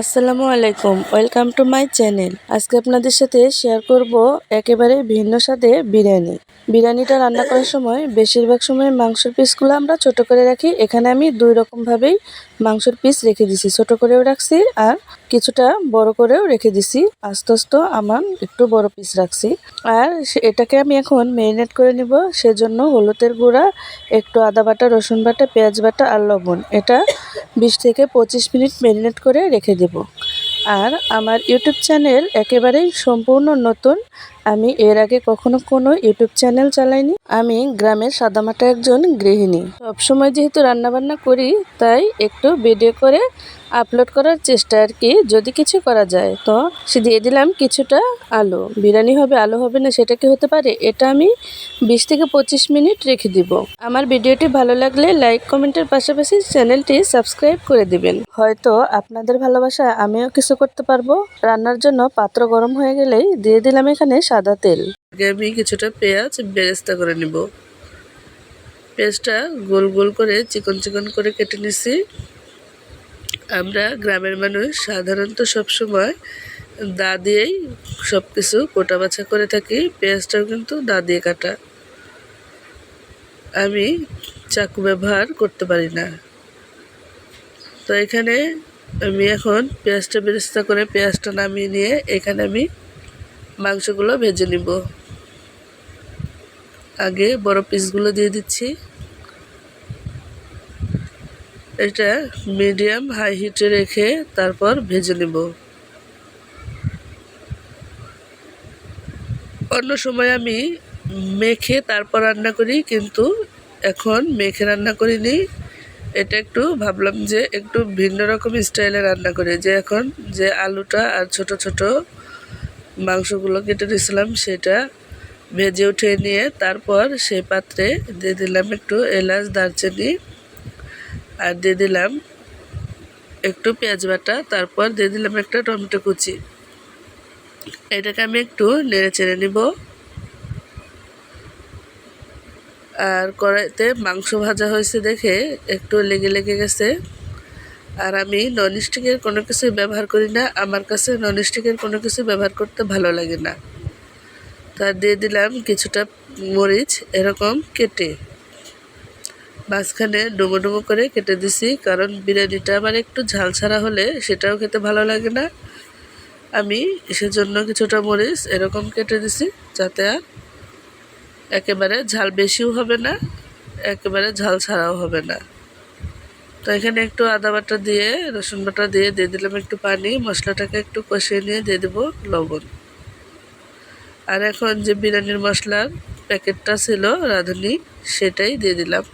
আসসালামু আলাইকুম, welcome to my channel. আজকে আপনাদের সাথে শেয়ার করব একেবারে ভিন্ন স্বাদে বিরিয়ানি। বিরিয়ানিটা রান্না করার সময় বেশিরভাগ সময় মাংসের পিসগুলো আমরা ছোট করে রাখি। এখানে আমি দুই রকমভাবেই মাংসের পিস রেখে দিছি। ছোট করেও রাখছি আর কিছুটা বড় করেও রেখে দিছি। আস্তে আস্তে আমার একটু বড় পিস রাখছি। আর এটাকে আমি এখন ম্যারিনেট করে নিব। সেজন্য হলুদের গুঁড়া, একটু আদা বাটা, রসুন বাটা, পেঁয়াজ বাটা আর লবণ। এটা বিশ থেকে পঁচিশ মিনিট ম্যারিনেট করে রেখে দেব। আর আমার ইউটিউব চ্যানেল একেবারেই সম্পূর্ণ নতুন। আমি এর আগে কখনো কোনো ইউটিউব চ্যানেল চালাইনি। আমি গ্রামের সাদামাটা একজন গৃহিণী। সবসময় যেহেতু রান্নাবান্না করি, তাই একটু ভিডিও করে আপলোড করার চেষ্টা আর কি, যদি কিছু করা যায়। তো সে দিয়ে দিলাম কিছুটা আলু। বিরিয়ানি হবে, আলু হবে না, সেটা কি হতে পারে? এটা আমি বিশ থেকে পঁচিশ মিনিট রেখে দিব। আমার ভিডিওটি ভালো লাগলে লাইক, কমেন্টের পাশাপাশি চ্যানেলটি সাবস্ক্রাইব করে দিবেন। হয়তো আপনাদের ভালোবাসা আমিও কিছু করতে পারব। রান্নার জন্য পাত্র গরম হয়ে গেলেই দিয়ে দিলাম এখানে সাদা তেল। আগে আমি কিছুটা পেঁয়াজ, বেরেস্তা করে নিব। পেঁয়াজটা গোল গোল করে, চিকন চিকন করে কেটে নিছি। আমরা গ্রামের মানুষ সাধারণত সবসময় দা দিয়েই সব কিছু কোটা বাছা করে থাকি। পেঁয়াজটাও কিন্তু দা দিয়ে কাটা। আমি চাকু ব্যবহার করতে পারি না। তো এখানে আমি এখন পেঁয়াজটা বেরেস্তা করে পেঁয়াজটা নামিয়ে নিয়ে এখানে আমি মাংসগুলো ভেজে নিব। আগে বড় পিসগুলো দিয়ে দিচ্ছি। এটা মিডিয়াম হাই হিটে রেখে তারপর ভেজে নেব। অন্য সময় আমি মেখে তারপর রান্না করি, কিন্তু এখন মেখে রান্না করিনি। এটা একটু ভাবলাম যে একটু ভিন্ন রকম স্টাইলে রান্না করি। যে এখন যে আলুটা আর ছোট ছোট মাংসগুলো কেটে দিয়েছিলাম, সেটা ভেজে উঠিয়ে নিয়ে তারপর সেই পাত্রে দিয়ে দিলাম একটু এলাচ, দারচিনি আর দিয়ে দিলাম একটু পেঁয়াজ বাটা। তারপর দিয়ে দিলাম একটা টমেটো কুচি। এটাকে আমি একটু নেড়ে চেড়ে নিব। আর কড়াইতে মাংস ভাজা হয়েছে দেখে একটু লেগে লেগে গেছে। আর আমি ননস্টিকের কোনো কিছু ব্যবহার করি না। আমার কাছে ননস্টিকের কোনো কিছু ব্যবহার করতে ভালো লাগে না। তার দিয়ে দিলাম কিছুটা মরিচ, এরকম কেটে। মাঝখানে ডুমো ডুমো করে কেটে দিছি, কারণ বিরিয়ানিটা আমার একটু ঝাল ছাড়া হলে সেটাও খেতে ভালো লাগে না। আমি সেজন্য কিছুটা মরিচ, এরকম কেটে দিছি, যাতে আর একেবারে ঝাল বেশিও হবে না, একেবারে ঝাল ছাড়াও হবে না। তো এখানে একটু আদা বাটা দিয়ে, রসুন বাটা দিয়ে দিয়ে দিলাম একটু পানি, মশলাটাকে একটু কষিয়ে নিয়ে দিয়ে দেবো লবণ। আর এখন যে বিরিয়ানির মশলার প্যাকেটটা ছিল, রাঁধুনি, সেটাই দিয়ে দিলাম।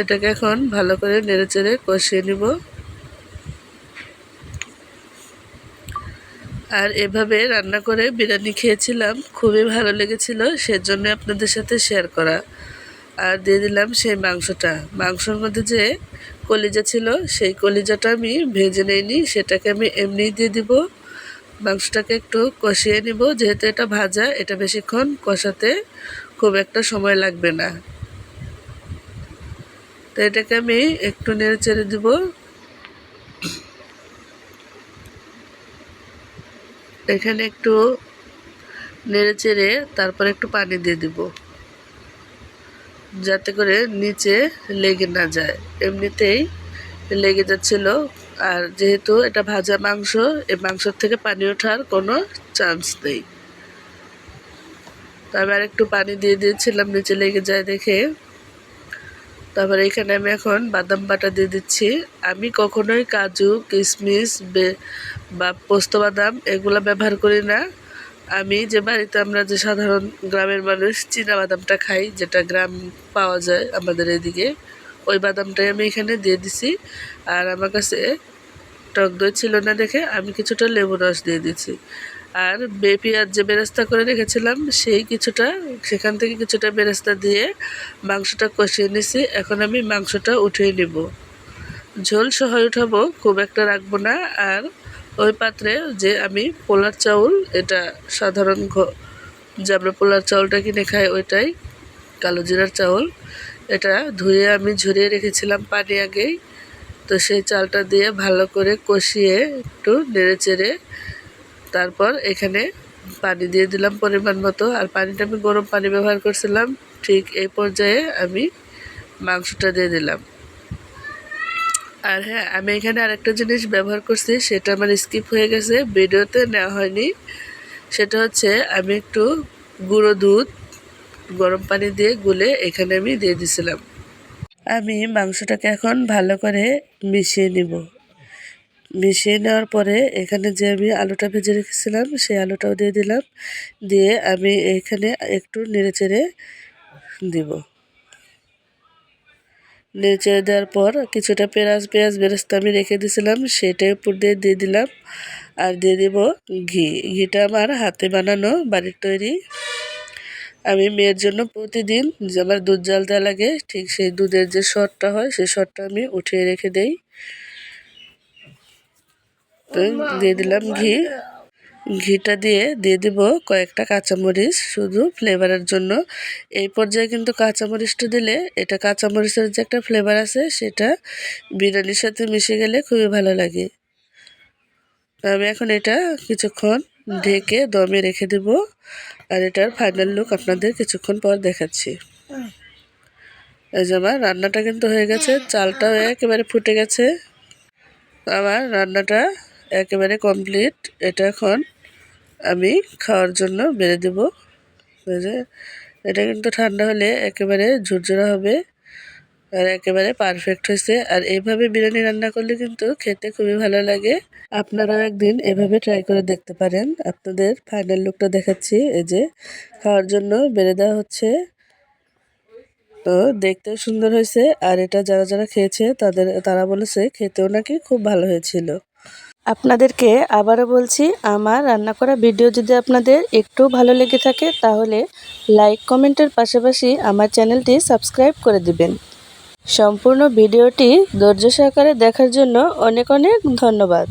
এটাকে এখন ভালো করে নেড়ে চেড়ে কষিয়ে নিব। আর এভাবে রান্না করে বিরিয়ানি খেয়েছিলাম, খুবই ভালো লেগেছিল, সেজন্য আপনাদের সাথে শেয়ার করা। আর দিয়ে দিলাম সেই মাংসটা। মাংসর মধ্যে যে কলিজা ছিল, সেই কলিজাটা আমি ভেজে নিইনি, সেটাকে আমি এমনিই দিয়ে দিব। মাংসটাকে একটু কষিয়ে নিব, যেহেতু এটা ভাজা, এটা বেশিক্ষণ কষাতে খুব একটা সময় লাগবে না। তো এটাকে আমি একটু নেড়ে চেড়ে দিব। এখানে একটু নেড়ে চেড়ে তারপর একটু পানি দিয়ে দিব। যাতে করে নিচে লেগে না যায়। এমনিতেই লেগে যাচ্ছিল। আর যেহেতু এটা ভাজা মাংস এই মাংসর থেকে পানি ওঠার কোনো চান্স নেই। তবে আর একটু পানি দিয়ে দিয়েছিলাম, নিচে লেগে যায় দেখে। তারপরে এখানে আমি এখন বাদাম বাটা দিয়ে দিচ্ছি। আমি কখনোই কাজু কিশমিশ বে- পোস্ত বাদাম এগুলো ব্যবহার করি না। আমি যে বাড়িতে আমরা যে সাধারণ গ্রামের মানুষ চীনা বাদামটা খাই, যেটা গ্রাম পাওয়া যায় আমাদের এদিকে, ওই বাদামটাই আমি এখানে দিয়ে দিছি। আর আমার কাছে টক দই ছিল না দেখে আমি কিছুটা লেবু রস দিয়ে দিচ্ছি আর বে পেঁয়াজ যে বেরেস্তা করে রেখেছিলাম, সেই কিছুটা, সেখান থেকে কিছুটা বেরেস্তা দিয়ে মাংসটা কষিয়ে নিছি। এখন আমি মাংসটা উঠিয়ে নিব। ঝোল সহ উঠাবো, খুব একটা রাখব না। আর ওই পাত্রে যে আমি পোলার চাউল, এটা সাধারণ যে আমরা পোলার চাউলটা কিনে খাই ওইটাই, কালো জিরার চাউল। এটা ধুয়ে আমি ঝরিয়ে রেখেছিলাম পানি আগেই। তো সেই চালটা দিয়ে ভালো করে কষিয়ে একটু নেড়ে চেড়ে তারপর এখানে পানি দিয়ে দিলাম পরিমাণ মতো। আর পানিটা আমি গরম পানি ব্যবহার করছিলাম, ঠিক এই পর্যায়ে আমি মাংসটা দিয়ে দিলাম। আর হ্যাঁ আমি এখানে আরেকটা জিনিস ব্যবহার করছি, সেটা আমার স্কিপ হয়ে গেছে, ভিডিওতে নেওয়া হয়নি। সেটা হচ্ছে, আমি একটু গুঁড়ো দুধ গরম পানি দিয়ে গুলে এখানে আমি দিয়ে দিছিলাম। আমি মাংসটাকে এখন ভালো করে মিশিয়ে নিব। মিশিয়ে নেওয়ার পরে এখানে যে আমি আলুটা ভেজে রেখেছিলাম, সেই আলুটাও দিয়ে দিলাম। দিয়ে আমি এখানে একটু নেড়ে চেড়ে দিব। নেড়ে দেওয়ার পর কিছুটা পেঁয়াজ পেঁয়াজ বেরেস্তা আমি রেখে দিয়েছিলাম, সেটাই উপর দিয়ে দিয়ে দিলাম। আর দিয়ে দিব ঘি। ঘিটা আমার হাতে বানানো, বাড়ির তৈরি। আমি মেয়ের জন্য প্রতিদিন যে আমার দুধ জাল দেওয়া লাগে, ঠিক সেই দুধের যে শটটা হয়, সেই শটটা আমি উঠিয়ে রেখে দেই। দিয়ে দিলাম ঘি। ঘিটা দিয়ে দিয়ে দিব কয়েকটা কাঁচামরিচ শুধু ফ্লেভারের জন্য। এই পর্যায়ে কিন্তু কাঁচামরিচটা দিলে, এটা কাঁচামরিচের যে একটা ফ্লেভার আছে, সেটা বিরিয়ানির সাথে মিশে গেলে খুবই ভালো লাগে। আমি এখন এটা কিছুক্ষণ ঢেকে দমে রেখে দেব, আর এটার ফাইনাল লুক আপনাদের কিছুক্ষণ পর দেখাচ্ছি। এই যে আমার রান্নাটা কিন্তু হয়ে গেছে, চালটাও একেবারে ফুটে গেছে। আমার রান্নাটা একেবারে কমপ্লিট এটা এখন আমি খাওয়ার জন্য বেড়ে দেব। এটা কিন্তু ঠান্ডা হলে একেবারে ঝুরঝুরা হবে আর একেবারে পারফেক্ট হয়েছে। আর এইভাবে বিরিয়ানি রান্না করলে কিন্তু খেতে খুবই ভালো লাগে। আপনারাও একদিন এভাবে ট্রাই করে দেখতে পারেন। আপনাদের ফাইনাল লুকটা দেখাচ্ছি। এই যে খাওয়ার জন্য বেড়ে দেওয়া হচ্ছে। তো দেখতেও সুন্দর হয়েছে। আর এটা যারা যারা খেয়েছে তাদের, তারা বলেছে খেতেও নাকি খুব ভালো হয়েছিল। আপনাদেরকে আবারও বলছি, আমার রান্না করা ভিডিও যদি আপনাদের একটু ভালো লেগে থাকে, তাহলে লাইক, কমেন্টের পাশাপাশি আমার চ্যানেলটি সাবস্ক্রাইব করে দিবেন। সম্পূর্ণ ভিডিওটি ধৈর্য সহকারে দেখার জন্য অনেক অনেক ধন্যবাদ।